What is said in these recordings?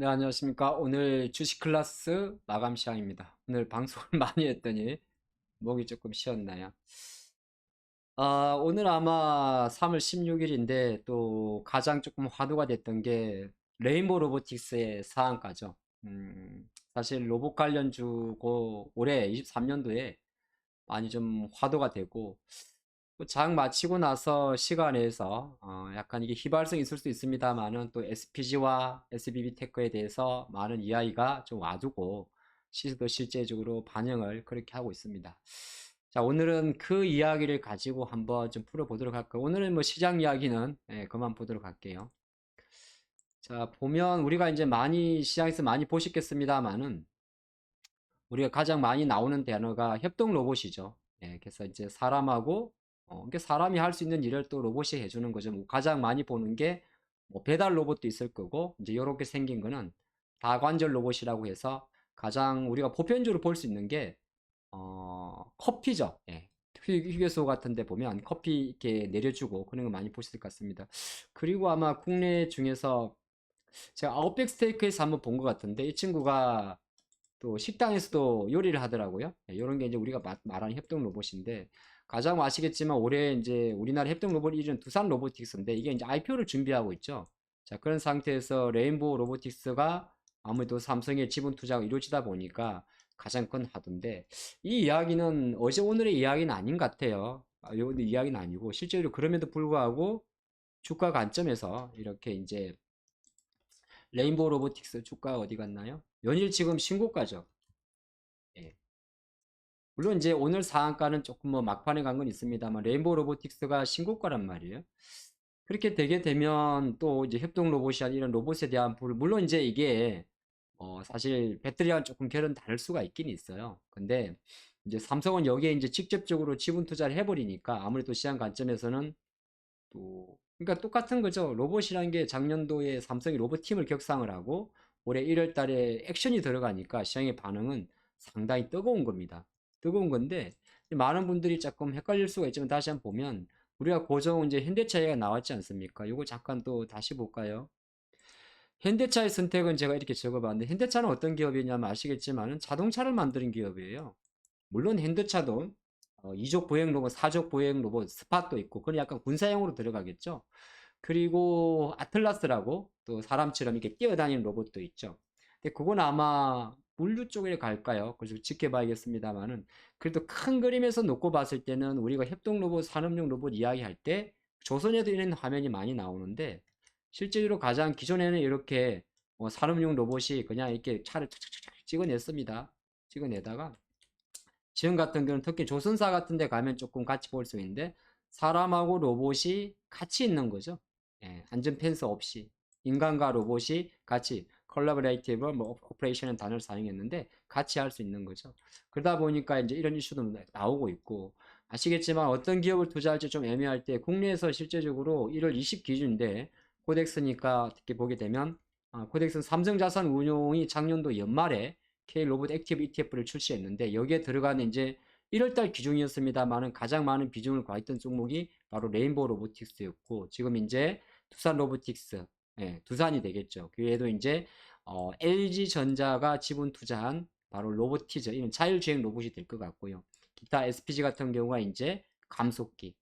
네, 안녕하십니까. 오늘 주식 클래스 마감 시간입니다. 오늘 방송을 많이 했더니 목이 조금 쉬었나요? 아, 오늘 아마 3월 16일인데 또 가장 조금 화두가 됐던 게 레인보우 로보틱스의 사안가죠. 음, 사실 로봇 관련주고 올해 23년도에 많이 좀 화두가 되고 또 장 마치고 나서 시간 내에서 어, 약간 이게 휘발성이 있을 수 있습니다만은 또 SPG와 SBB 테크에 대해서 많은 이야기가 좀 와두고 시세도 실제적으로 반영을 그렇게 하고 있습니다. 자, 오늘은 그 이야기를 가지고 한번 좀 풀어보도록 할까요? 오늘은 뭐 시장 이야기는 예, 그만 보도록 할게요. 자, 보면 우리가 이제 많이 시장에서 많이 보셨겠습니다만은 우리가 가장 많이 나오는 단어가 협동 로봇이죠. 예, 그래서 이제 사람하고 어, 이게 사람이 할 수 있는 일을 또 로봇이 해주는 거죠. 뭐 가장 많이 보는 게 뭐 배달 로봇도 있을 거고 이제 이렇게 생긴 거는 다관절 로봇이라고 해서 가장 우리가 보편적으로 볼 수 있는 게 어, 커피죠. 예. 휴- 휴게소 같은 데 보면 커피 이렇게 내려주고 그런 거 많이 보실 것 같습니다. 그리고 아마 국내 중에서 제가 아웃백 스테이크에서 한번 본 것 같은데 이 친구가 또 식당에서도 요리를 하더라고요. 이런 게 이제 우리가 마- 말하는 협동 로봇인데 가장 아시겠지만 올해 이제 우리나라 협동 로봇 1위는 두산 로보틱스인데 이게 이제 IPO를 준비하고 있죠. 자, 그런 상태에서 레인보우 로보틱스가 아무래도 삼성의 지분 투자가 이루어지다 보니까 가장 큰 화두인데 이 이야기는 어제 오늘의 이야기는 아닌 것 같아요. 아, 요 이야기는 아니고 실제로 그럼에도 불구하고 주가 관점에서 이렇게 이제 레인보우 로보틱스 주가 어디 갔나요? 연일 지금 신고가죠. 예. 물론 이제 오늘 상한가는 조금 뭐 막판에 간 건 있습니다만 레인보우 로보틱스가 신고가란 말이에요. 그렇게 되게 되면 또 이제 협동 로봇이나 이런 로봇에 대한 불 물론 이제 이게 어 사실 배터리랑 조금 결은 다를 수가 있긴 있어요. 근데 이제 삼성은 여기에 이제 직접적으로 지분 투자를 해버리니까 아무래도 시장 관점에서는 또 그러니까 똑같은 거죠. 로봇이라는 게 작년도에 삼성이 로봇 팀을 격상을 하고 올해 1월 달에 액션이 들어가니까 시장의 반응은 상당히 뜨거운 겁니다. 뜨거운 건데 많은 분들이 조금 헷갈릴 수가 있지만 다시 한번 보면 우리가 고정 이제 현대차가 나왔지 않습니까? 이거 잠깐 또 다시 볼까요? 현대차의 선택은 제가 이렇게 적어봤는데 현대차는 어떤 기업이냐면 아시겠지만은 자동차를 만드는 기업이에요. 물론 현대차도 어, 2족 보행 로봇, 4족 보행 로봇, 스팟도 있고 그건 약간 군사용으로 들어가겠죠. 그리고 아틀라스라고 또 사람처럼 이렇게 뛰어다니는 로봇도 있죠. 근데 그건 아마 물류 쪽에 갈까요? 그래서 지켜봐야겠습니다만은 그래도 큰 그림에서 놓고 봤을 때는 우리가 협동 로봇, 산업용 로봇 이야기할 때 조선에도 이런 화면이 많이 나오는데 실제로 가장 기존에는 이렇게 어, 산업용 로봇이 그냥 이렇게 차를 착착착 찍어냈습니다. 찍어내다가 지금 같은 경우는 특히 조선사 같은 데 가면 조금 같이 볼 수 있는데 사람하고 로봇이 같이 있는 거죠. 예, 안전 펜스 없이 인간과 로봇이 같이 컬라보레이티브 뭐 오퍼레이션은 단어를 사용했는데 같이 할 수 있는 거죠. 그러다 보니까 이제 이런 이슈도 나오고 있고 아시겠지만 어떤 기업을 투자할지 좀 애매할 때 국내에서 실제적으로 1월 20 기준인데 코덱스니까 특히 보게 되면 아, 코덱스는 삼성자산 운용이 작년도 연말에 K 로봇 액티브 ETF를 출시했는데 여기에 들어가는 이제 1월달 기준이었습니다만은 가장 많은 비중을 과했던 종목이 바로 레인보우 로보틱스였고 지금 이제 두산 로보틱스 예, 두산이 되겠죠. 그 외에도 이제 어, LG 전자가 지분 투자한 바로 로보티즈 이런 자율주행 로봇이 될 것 같고요. 기타 SPG 같은 경우가 이제 감속기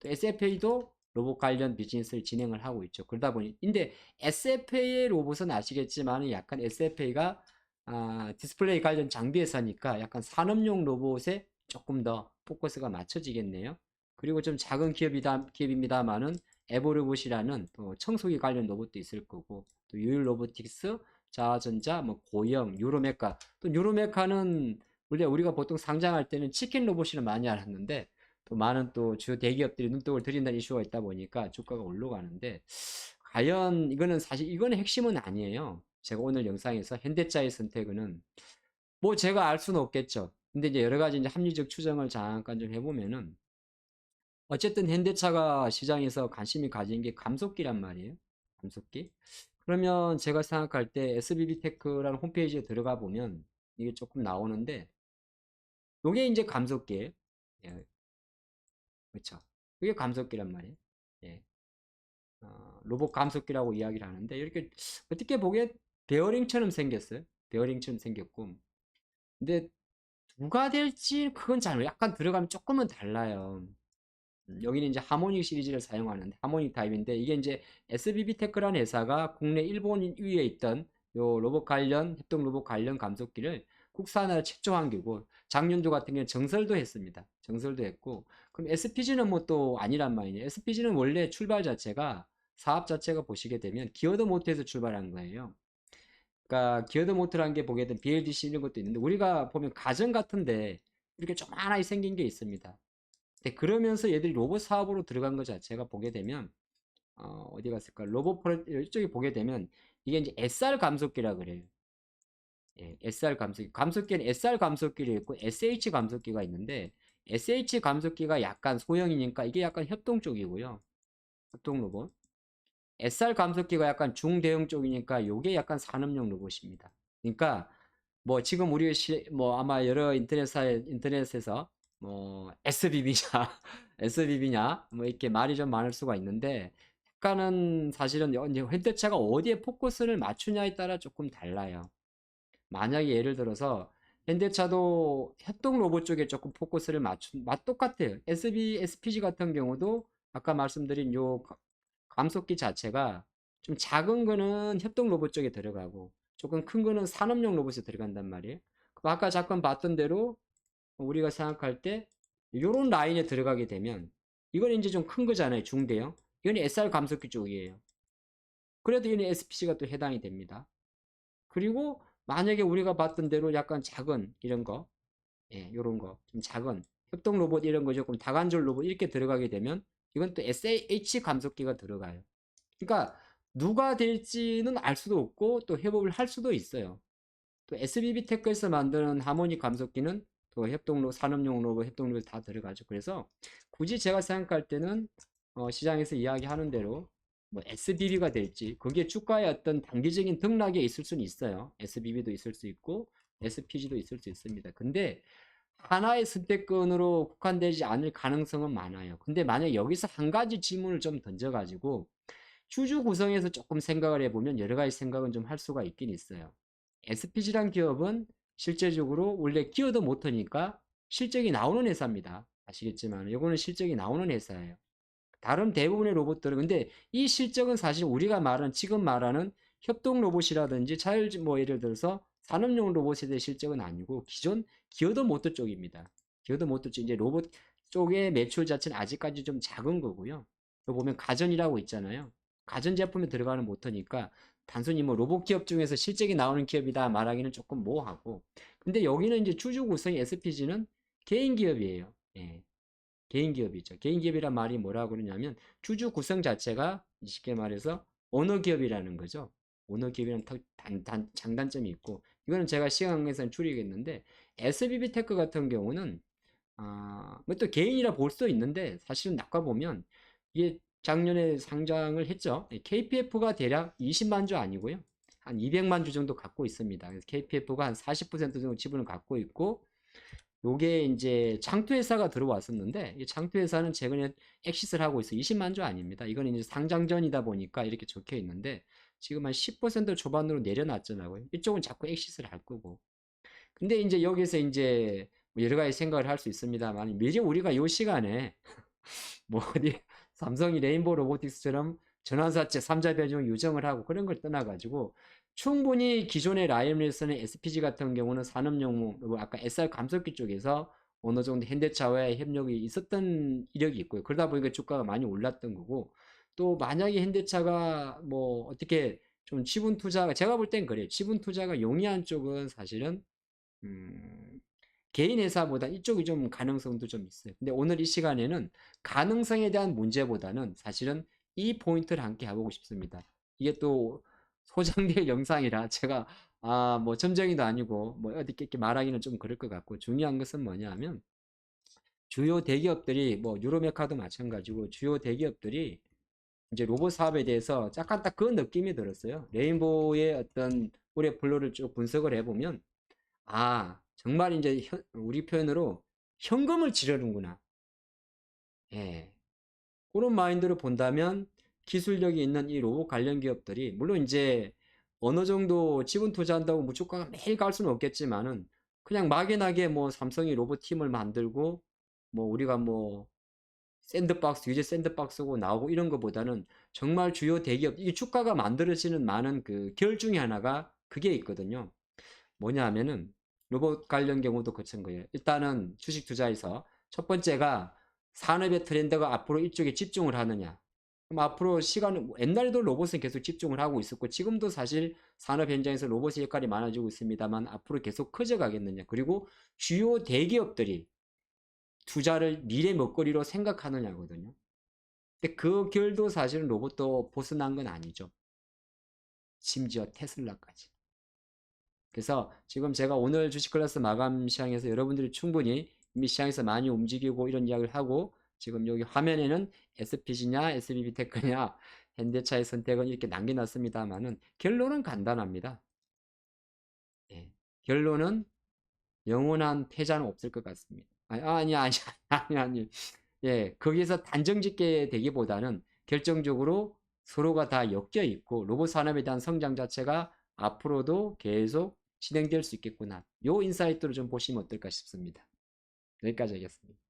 또 SFA도 로봇 관련 비즈니스를 진행을 하고 있죠. 그러다 보니 근데 SFA의 로봇은 아시겠지만 약간 SFA가 아, 디스플레이 관련 장비 회사니까 약간 산업용 로봇에 조금 더 포커스가 맞춰지겠네요. 그리고 좀 작은 기업이다, 기업입니다만은 에보로봇이라는 또 청소기 관련 로봇도 있을 거고 또 유일 로보틱스, 자전자, 뭐 고영, 유로메카 또 유로메카는 원래 우리가 보통 상장할 때는 치킨 로봇이를 많이 알았는데 또 많은 또주 대기업들이 눈독을 들인다는 이슈가 있다 보니까 주가가 올라가는데 과연 이거는 사실 이거는 핵심은 아니에요. 제가 오늘 영상에서 현대차의 선택은 뭐 제가 알 수는 없겠죠. 근데 이제 여러 가지 이제 합리적 추정을 잠깐 좀 해보면은 어쨌든 현대차가 시장에서 관심이 가진 게 감속기란 말이에요. 감속기. 그러면 제가 생각할 때 SBB 테크라는 홈페이지에 들어가 보면 이게 조금 나오는데 요게 이제 감속기예요. 예. 그렇죠. 그게 감속기란 말이에요. 예. 어, 로봇 감속기라고 이야기를 하는데 이렇게 어떻게 보게 베어링처럼 생겼어요. 베어링처럼 생겼고. 근데 누가 될지 그건 잘 약간 들어가면 조금은 달라요. 음, 여기는 이제 하모닉 시리즈를 사용하는데 하모닉 타입인데 이게 이제 SBB 테크라는 회사가 국내 일본 위에 있던 요 로봇 관련 협동 로봇 관련 감속기를 국산화를 최초한 기고 작년도 같은 경우는 정설도 했습니다. 정설도 했고 그럼 SPG는 뭐 또 아니란 말이에요. SPG는 원래 출발 자체가 사업 자체가 보시게 되면 기어드 모터에서 출발한 거예요. 그러니까 기어드 모터라는 게 보게 되면 BLDC 이런 것도 있는데 우리가 보면 가정 같은데 이렇게 조그만하게 생긴 게 있습니다. 근데 그러면서 얘들이 로봇 사업으로 들어간 것 자체가 보게 되면 어, 어디 갔을까? 로봇 프로 이쪽에 보게 되면 이게 이제 SR 감속기라 그래요. 예, SR 감속기. 감속기는 SR 감속기를 있고 SH 감속기가 있는데 SH 감속기가 약간 소형이니까 이게 약간 협동 쪽이고요. 협동 로봇. SR 감속기가 약간 중대형 쪽이니까 요게 약간 산업용 로봇입니다. 그러니까 뭐 지금 우리 시, 뭐 아마 여러 인터넷사에 인터넷에서 뭐 SBB냐 SBB냐 뭐 이렇게 말이 좀 많을 수가 있는데 약간은 사실은 현대차가 어디에 포커스를 맞추냐에 따라 조금 달라요. 만약에 예를 들어서 현대차도 협동 로봇 쪽에 조금 포커스를 맞춘 맛 똑같아요. SB, SPG 같은 경우도 아까 말씀드린 요 가- 감속기 자체가 좀 작은 거는 협동 로봇 쪽에 들어가고 조금 큰 거는 산업용 로봇에 들어간단 말이에요. 아까 잠깐 봤던 대로 우리가 생각할 때 요런 라인에 들어가게 되면 이건 이제 좀 큰 거잖아요. 중대형. 이건 SR 감속기 쪽이에요. 그래도 이는 SPC가 또 해당이 됩니다. 그리고 만약에 우리가 봤던 대로 약간 작은 이런 거, 예, 요런 거, 좀 작은 협동 로봇 이런 거 조금 다관절 로봇 이렇게 들어가게 되면 이건 또 SH 감속기가 들어가요. 그러니까 누가 될지는 알 수도 없고 또 협업을 할 수도 있어요. 또 SBB 테크에서 만드는 하모닉 감속기는 또 협동로 산업용 로봇, 협동 로봇 다 들어가죠. 그래서 굳이 제가 생각할 때는 어, 시장에서 이야기하는 대로 뭐 SBB가 될지 그게 주가의 어떤 단기적인 등락에 있을 수는 있어요. SBB도 있을 수 있고 SPG도 있을 수 있습니다. 근데 하나의 선택권으로 국한되지 않을 가능성은 많아요. 근데 만약 여기서 한 가지 질문을 좀 던져가지고 주주 구성에서 조금 생각을 해보면 여러 가지 생각은 좀 할 수가 있긴 있어요. SPG란 기업은 실제적으로 원래 기어드 모터니까 실적이 나오는 회사입니다. 아시겠지만 이거는 실적이 나오는 회사예요. 다른 대부분의 로봇들은 근데 이 실적은 사실 우리가 말하는 지금 말하는 협동 로봇이라든지 자율 뭐 예를 들어서 산업용 로봇에 대한 실적은 아니고 기존 기어드 모터 쪽입니다. 기어드 모터 쪽 이제 로봇 쪽의 매출 자체는 아직까지 좀 작은 거고요. 여기 보면 가전이라고 있잖아요. 가전 제품에 들어가는 모터니까 단순히 뭐 로봇 기업 중에서 실적이 나오는 기업이다 말하기는 조금 모호하고 근데 여기는 이제 주주 구성이 SPG는 개인 기업이에요. 예. 개인 기업이죠. 개인 기업이란 말이 뭐라고 그러냐면 주주 구성 자체가 쉽게 말해서 오너 기업이라는 거죠. 오너 기업이라는 더 단, 단, 장단점이 있고 이거는 제가 시간에서는 줄이겠는데 SBB 테크 같은 경우는 아, 뭐또 개인이라 볼 수도 있는데 사실은 아까 보면 이게 작년에 상장을 했죠. KPF가 대략 20만 주 아니고요. 한 200만 주 정도 갖고 있습니다. 그래서 KPF가 한 40% 정도 지분을 갖고 있고 요게 이제 장투회사가 들어왔었는데 이 장투회사는 최근에 엑시스를 하고 있어 20만 주 아닙니다. 이건 이제 상장 전이다 보니까 이렇게 적혀 있는데 지금 한 10% 초반으로 내려놨잖아요. 이쪽은 자꾸 엑시스를 할 거고. 근데 이제 여기서 이제 뭐 여러 가지 생각을 할 수 있습니다만 미리 우리가 요 시간에 뭐 어디 삼성이 레인보우 로보틱스처럼 전환사채 3자 변종 유정을 하고 그런 걸 떠나가지고 충분히 기존의 라이언에서는 SPG 같은 경우는 산업용 뭐 아까 SR 감속기 쪽에서 어느 정도 현대차와의 협력이 있었던 이력이 있고요. 그러다 보니까 주가가 많이 올랐던 거고 또 만약에 현대차가 뭐 어떻게 좀 지분 투자가 제가 볼 땐 그래요. 지분 투자가 용이한 쪽은 사실은 음, 개인 회사보다 이쪽이 좀 가능성도 좀 있어요. 근데 오늘 이 시간에는 가능성에 대한 문제보다는 사실은 이 포인트를 함께 해보고 싶습니다. 이게 또 소장될 영상이라 제가 아 뭐 점쟁이도 아니고 뭐 어디 이렇게 말하기는 좀 그럴 것 같고 중요한 것은 뭐냐면 주요 대기업들이 뭐 유로메카도 마찬가지고 주요 대기업들이 이제 로봇 사업에 대해서 약간 딱 그 느낌이 들었어요. 레인보우의 어떤 올해 플로를 쭉 분석을 해보면 아 정말 이제 현- 우리 표현으로 현금을 지르는구나. 예. 그런 마인드로 본다면 기술력이 있는 이 로봇 관련 기업들이 물론 이제 어느 정도 지분 투자한다고 뭐 주가가 매일 갈 수는 없겠지만은 그냥 막연하게 뭐 삼성이 로봇 팀을 만들고 뭐 우리가 뭐 샌드박스, 유제 샌드박스고 나오고 이런 것보다는 정말 주요 대기업, 이 주가가 만들어지는 많은 그 결 중에 하나가 그게 있거든요. 뭐냐 하면은 로봇 관련 경우도 그런 거예요. 일단은 주식 투자에서 첫 번째가 산업의 트렌드가 앞으로 이쪽에 집중을 하느냐. 그럼 앞으로 시간은 뭐 옛날에도 로봇은 계속 집중을 하고 있었고 지금도 사실 산업 현장에서 로봇의 역할이 많아지고 있습니다만 앞으로 계속 커져 가겠느냐. 그리고 주요 대기업들이 투자를 미래 먹거리로 생각하느냐거든요. 근데 그 결도 사실은 로봇도 벗어난 건 아니죠. 심지어 테슬라까지. 그래서 지금 제가 오늘 주식 클래스 마감 시장에서 여러분들이 충분히 이미 시장에서 많이 움직이고 이런 이야기를 하고 지금 여기 화면에는 SPG냐 SBB테크냐 현대차의 선택은 이렇게 남겨놨습니다만은 결론은 간단합니다. 예, 결론은 영원한 패자는 없을 것 같습니다. 아니, 아니, 아니, 아니, 아니. 예, 거기서 단정짓게 되기보다는 결정적으로 서로가 다 엮여 있고 로봇 산업에 대한 성장 자체가 앞으로도 계속 진행될 수 있겠구나. 요 인사이트로 좀 보시면 어떨까 싶습니다. 여기까지 하겠습니다.